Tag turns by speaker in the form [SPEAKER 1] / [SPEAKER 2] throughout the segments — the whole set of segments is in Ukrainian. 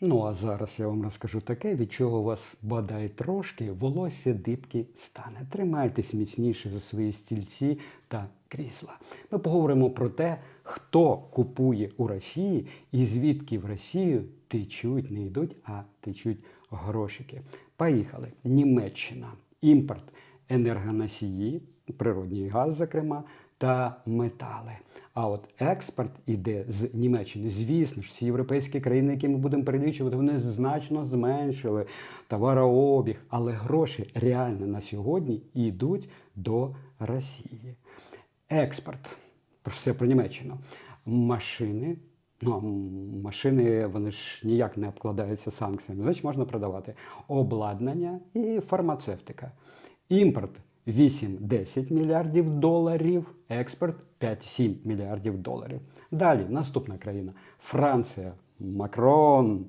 [SPEAKER 1] Ну а зараз я вам розкажу таке, від чого вас бодай трошки волосся дибки стане. Тримайтесь міцніше за свої стільці та крісла. Ми поговоримо про те, хто купує у Росії і звідки в Росію течуть, не йдуть, а течуть грошики. Поїхали. Німеччина. Імпорт енергоносії, природній газ, зокрема, та метали. А от експорт іде з Німеччини. Звісно ж, ці європейські країни, які ми будемо перелічувати, вони значно зменшили товарообіг, але гроші реально на сьогодні йдуть до Росії. Експорт. Все про Німеччину. Машини. Ну, машини вони ж ніяк не обкладаються санкціями. Значить, можна продавати обладнання і фармацевтика. Імпорт 8-10 мільярдів доларів, експорт 5-7 мільярдів доларів. Далі наступна країна Франція, Макрон,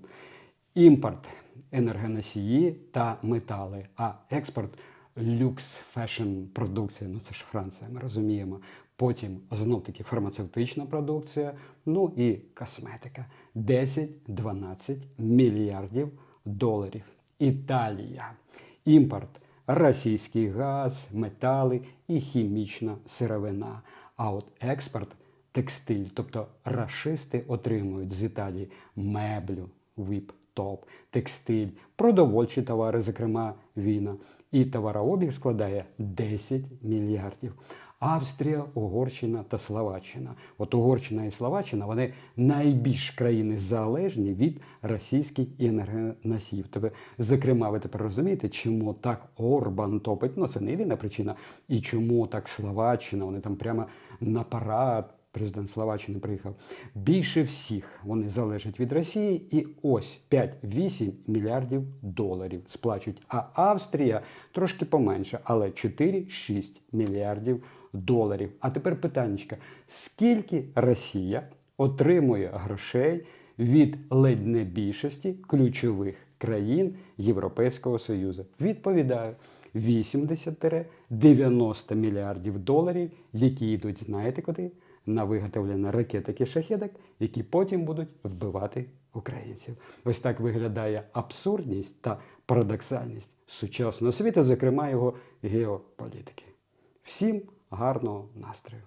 [SPEAKER 1] імпорт енергоносії та метали, а експорт люкс фешн продукція. Ну це ж Франція, ми розуміємо. Потім знов таки фармацевтична продукція, ну і косметика 10-12 мільярдів доларів. Італія. Імпорт російський газ, метали і хімічна сировина. А от експорт текстиль, тобто рашисти отримують з Італії меблю, віп, топ, текстиль, продовольчі товари, зокрема віна. І товарообіг складає 10 мільярдів. Австрія, Угорщина та Словаччина. От Угорщина і Словаччина вони найбільш країни залежні від російських енергоносіїв. Тобто, зокрема, ви тепер розумієте, чому так Орбан топить. Ну це не єдина причина. І чому так Словаччина, вони там прямо на парад. Президент Словаччини приїхав. Більше всіх вони залежать від Росії, і ось 5-8 мільярдів доларів сплачують. А Австрія трошки поменше, але 4-6 мільярдів доларів. А тепер питаннячка: скільки Росія отримує грошей від ледь не більшості ключових країн Європейського Союзу? Відповідаю. 80-90 мільярдів доларів, які йдуть, знаєте куди? На виготовлення ракеток і шахедок, які потім будуть вбивати українців. Ось так виглядає абсурдність та парадоксальність сучасного світу, зокрема його геополітики. Всім гарного настрою!